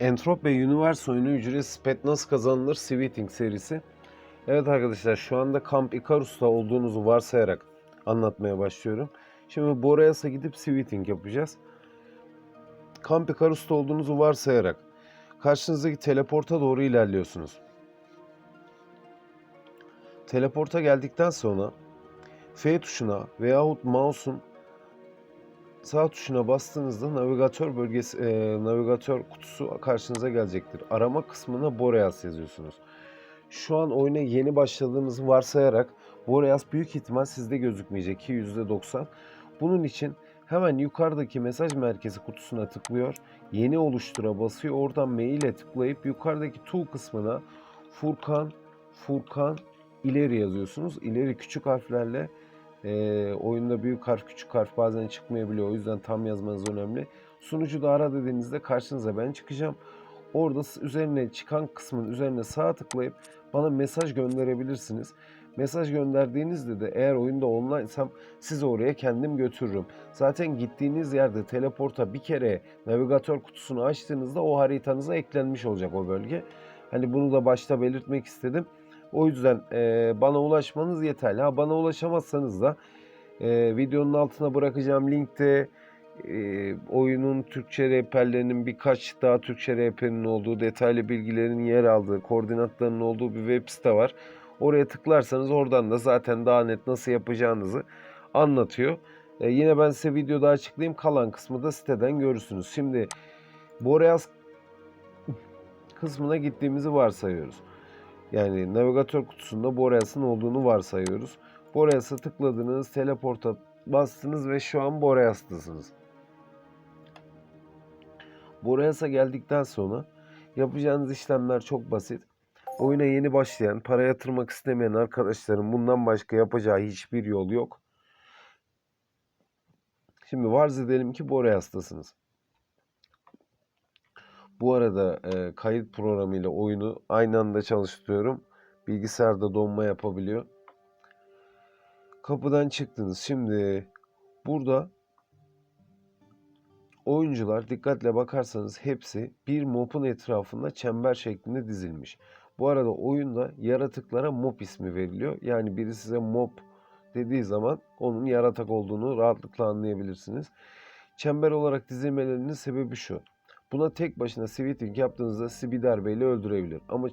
Entrop ve Universe oyunu ücretsiz pet nasıl kazanılır Sweeting serisi. Evet arkadaşlar şu anda Camp Icarus'ta olduğunuzu varsayarak anlatmaya başlıyorum. Şimdi Boreas'a gidip Sweeting yapacağız. Camp Icarus'ta olduğunuzu varsayarak karşınızdaki teleporta doğru ilerliyorsunuz. Teleporta geldikten sonra F tuşuna veyahut mouse'un sağ tuşuna bastığınızda navigatör bölgesi e, navigatör kutusu karşınıza gelecektir. Arama kısmına Boreas yazıyorsunuz. Şu an oyuna yeni başladığınızı varsayarak Boreas büyük ihtimal sizde gözükmeyecek ki %90. Bunun için hemen yukarıdaki mesaj merkezi kutusuna tıklıyor. Yeni oluştura basıyor. Oradan maile tıklayıp yukarıdaki tool kısmına Furkan Furkan ileri yazıyorsunuz. İleri küçük harflerle e, oyunda büyük harf küçük harf bazen çıkmayabiliyor. O yüzden tam yazmanız önemli. Sunucuda ara dediğinizde karşınıza ben çıkacağım. Orada üzerine çıkan kısmın üzerine sağ tıklayıp bana mesaj gönderebilirsiniz. Mesaj gönderdiğinizde de eğer oyunda online'sam sizi oraya kendim götürürüm. Zaten gittiğiniz yerde teleporta bir kere navigatör kutusunu açtığınızda o haritanıza eklenmiş olacak o bölge. Hani bunu da başta belirtmek istedim. O yüzden e, bana ulaşmanız yeterli. Ha bana ulaşamazsanız da e, videonun altına bırakacağım linkte e, oyunun Türkçe rehberlerinin birkaç daha Türkçe rehberinin olduğu, detaylı bilgilerin yer aldığı, koordinatlarının olduğu bir web site var. Oraya tıklarsanız oradan da zaten daha net nasıl yapacağınızı anlatıyor. E, yine ben size videoda açıklayayım. Kalan kısmı da siteden görürsünüz. Şimdi Boreas kısmına gittiğimizi varsayıyoruz. Yani navigatör kutusunda Boreas'ın olduğunu varsayıyoruz. Boreas'a tıkladınız, teleporta bastınız ve şu an Boreas'tasınız. Boreas'a geldikten sonra yapacağınız işlemler çok basit. Oyuna yeni başlayan, para yatırmak istemeyen arkadaşların bundan başka yapacağı hiçbir yol yok. Şimdi farz edelim ki Boreas'tasınız. Bu arada e, kayıt programıyla oyunu aynı anda çalıştırıyorum. Bilgisayarda donma yapabiliyor. Kapıdan çıktınız. Şimdi burada oyuncular dikkatle bakarsanız hepsi bir mob'un etrafında çember şeklinde dizilmiş. Bu arada oyunda yaratıklara mob ismi veriliyor. Yani biri size mob dediği zaman onun yaratık olduğunu rahatlıkla anlayabilirsiniz. Çember olarak dizilmelerinin sebebi şu. Buna tek başına sweeting yaptığınızda sizi bir darbeyle öldürebilir. Ama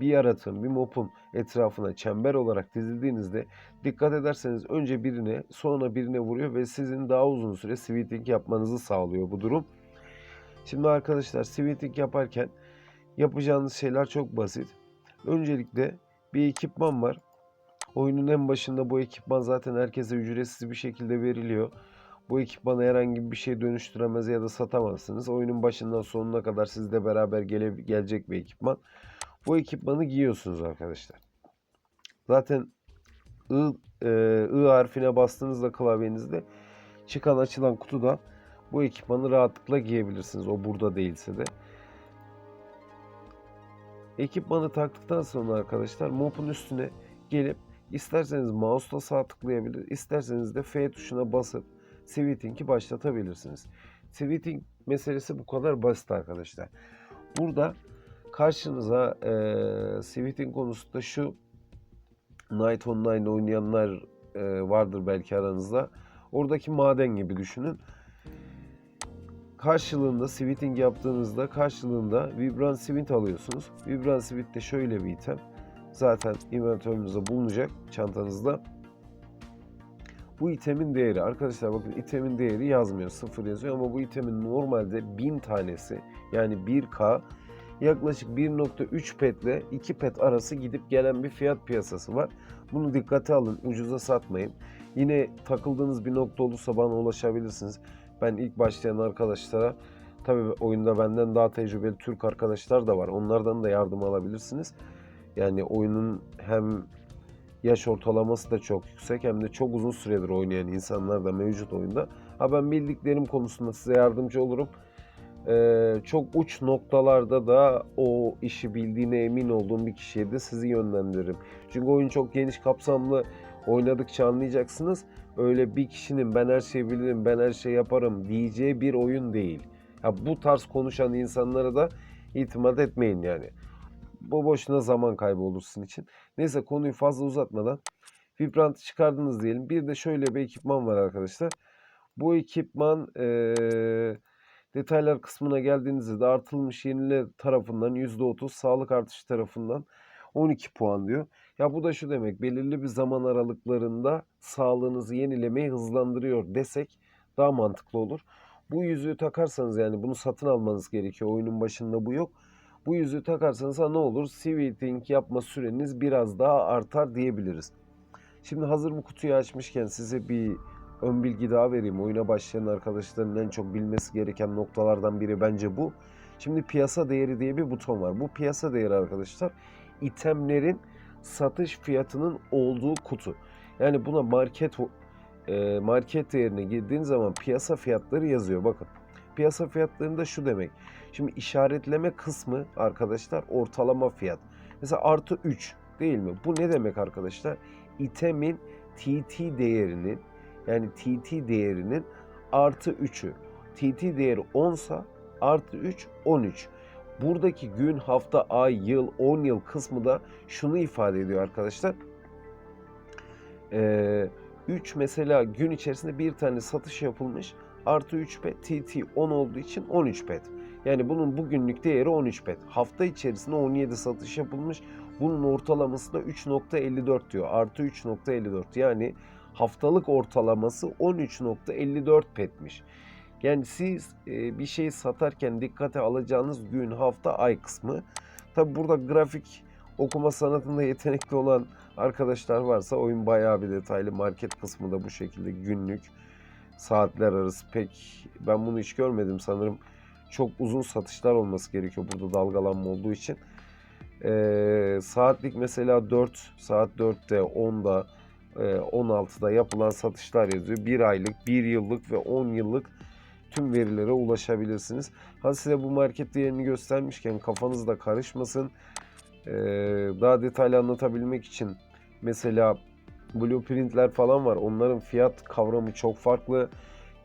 bir yaratığın, bir mopun etrafına çember olarak dizildiğinizde dikkat ederseniz önce birine sonra birine vuruyor ve sizin daha uzun süre sweeting yapmanızı sağlıyor bu durum. Şimdi arkadaşlar sweeting yaparken yapacağınız şeyler çok basit. Öncelikle bir ekipman var. Oyunun en başında bu ekipman zaten herkese ücretsiz bir şekilde veriliyor. Bu ekipmanı herhangi bir şey dönüştüremez ya da satamazsınız. Oyunun başından sonuna kadar sizle beraber gele, gelecek bir ekipman. Bu ekipmanı giyiyorsunuz arkadaşlar. Zaten I, e, I harfine bastığınızda klavyenizde çıkan açılan kutuda bu ekipmanı rahatlıkla giyebilirsiniz. O burada değilse de. Ekipmanı taktıktan sonra arkadaşlar mopun üstüne gelip isterseniz mouse'la sağ tıklayabilir, isterseniz de F tuşuna basıp Sweeting'i başlatabilirsiniz. Sweeting meselesi bu kadar basit arkadaşlar. Burada karşınıza e, Sweeting konusunda şu Night Online oynayanlar e, vardır belki aranızda. Oradaki maden gibi düşünün. Karşılığında Sweeting yaptığınızda karşılığında Vibran Sweet alıyorsunuz. Vibran Sweet de şöyle bir item. Zaten inventörünüzde bulunacak çantanızda. Bu itemin değeri arkadaşlar bakın itemin değeri yazmıyor sıfır yazıyor ama bu itemin normalde 1000 tanesi yani 1K yaklaşık 1.3 pet ile 2 pet arası gidip gelen bir fiyat piyasası var. Bunu dikkate alın ucuza satmayın. Yine takıldığınız bir nokta olursa bana ulaşabilirsiniz. Ben ilk başlayan arkadaşlara tabii oyunda benden daha tecrübeli Türk arkadaşlar da var. Onlardan da yardım alabilirsiniz. Yani oyunun hem yaş ortalaması da çok yüksek hem de çok uzun süredir oynayan insanlar da mevcut oyunda. Ha ben bildiklerim konusunda size yardımcı olurum. Ee, çok uç noktalarda da o işi bildiğine emin olduğum bir kişiye de sizi yönlendiririm. Çünkü oyun çok geniş kapsamlı oynadıkça anlayacaksınız. Öyle bir kişinin ben her şeyi bilirim, ben her şeyi yaparım diyeceği bir oyun değil. Ya bu tarz konuşan insanlara da itimat etmeyin yani. Bu boşuna zaman kaybı olur sizin için. Neyse konuyu fazla uzatmadan vibrantı çıkardınız diyelim. Bir de şöyle bir ekipman var arkadaşlar. Bu ekipman eee, detaylar kısmına geldiğinizde de artılmış yenile tarafından %30 sağlık artışı tarafından 12 puan diyor. Ya bu da şu demek belirli bir zaman aralıklarında sağlığınızı yenilemeyi hızlandırıyor desek daha mantıklı olur. Bu yüzüğü takarsanız yani bunu satın almanız gerekiyor. Oyunun başında bu yok. Bu yüzüğü takarsanız ne olur? Sweeting yapma süreniz biraz daha artar diyebiliriz. Şimdi hazır bu kutuyu açmışken size bir ön bilgi daha vereyim. Oyuna başlayan arkadaşların en çok bilmesi gereken noktalardan biri bence bu. Şimdi piyasa değeri diye bir buton var. Bu piyasa değeri arkadaşlar itemlerin satış fiyatının olduğu kutu. Yani buna market e, market değerine girdiğin zaman piyasa fiyatları yazıyor. Bakın piyasa fiyatlarında şu demek. Şimdi işaretleme kısmı arkadaşlar ortalama fiyat. Mesela artı 3 değil mi? Bu ne demek arkadaşlar? İtemin TT değerinin yani TT değerinin artı 3'ü. TT değeri 10 sa artı 3 13. Buradaki gün, hafta, ay, yıl, 10 yıl kısmı da şunu ifade ediyor arkadaşlar. Ee, 3 mesela gün içerisinde bir tane satış yapılmış. Artı 3 pet, TT 10 olduğu için 13 pet. Yani bunun bugünlük değeri 13 pet. Hafta içerisinde 17 satış yapılmış. Bunun ortalaması da 3.54 diyor. Artı 3.54 yani haftalık ortalaması 13.54 petmiş. Yani siz e, bir şey satarken dikkate alacağınız gün, hafta, ay kısmı. Tabi burada grafik okuma sanatında yetenekli olan arkadaşlar varsa oyun bayağı bir detaylı. Market kısmı da bu şekilde günlük saatler arası pek ben bunu hiç görmedim sanırım. Çok uzun satışlar olması gerekiyor burada dalgalanma olduğu için. Ee, saatlik mesela 4 saat 4'te 10'da e, 16'da yapılan satışlar yazıyor. 1 aylık, 1 yıllık ve 10 yıllık tüm verilere ulaşabilirsiniz. Ha size bu market değerini göstermişken kafanız da karışmasın. Ee, daha detaylı anlatabilmek için mesela blueprintler falan var. Onların fiyat kavramı çok farklı.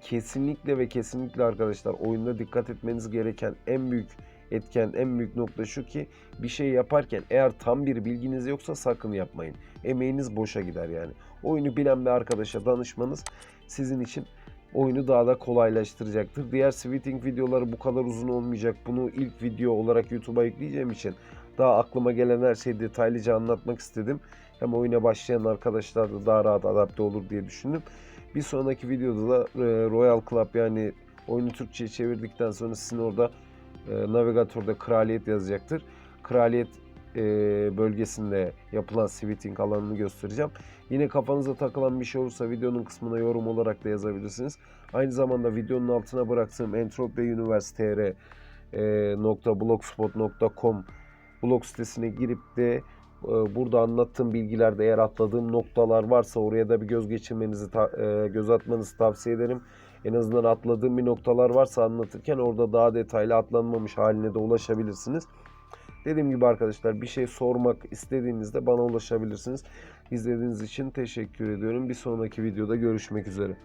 Kesinlikle ve kesinlikle arkadaşlar oyunda dikkat etmeniz gereken en büyük etken, en büyük nokta şu ki bir şey yaparken eğer tam bir bilginiz yoksa sakın yapmayın. Emeğiniz boşa gider yani. Oyunu bilen bir arkadaşa danışmanız sizin için oyunu daha da kolaylaştıracaktır. Diğer Sweeting videoları bu kadar uzun olmayacak. Bunu ilk video olarak YouTube'a yükleyeceğim için daha aklıma gelen her şeyi detaylıca anlatmak istedim. Hem oyuna başlayan arkadaşlar da daha rahat adapte olur diye düşündüm. Bir sonraki videoda da e, Royal Club yani oyunu Türkçe'ye çevirdikten sonra sizin orada e, navigatörde kraliyet yazacaktır. Kraliyet e, bölgesinde yapılan Sweeting alanını göstereceğim. Yine kafanıza takılan bir şey olursa videonun kısmına yorum olarak da yazabilirsiniz. Aynı zamanda videonun altına bıraktığım entropiuniversitere.blogspot.com blog sitesine girip de burada anlattığım bilgilerde eğer atladığım noktalar varsa oraya da bir göz geçirmenizi e, göz atmanızı tavsiye ederim. En azından atladığım bir noktalar varsa anlatırken orada daha detaylı atlanmamış haline de ulaşabilirsiniz. Dediğim gibi arkadaşlar bir şey sormak istediğinizde bana ulaşabilirsiniz. İzlediğiniz için teşekkür ediyorum. Bir sonraki videoda görüşmek üzere.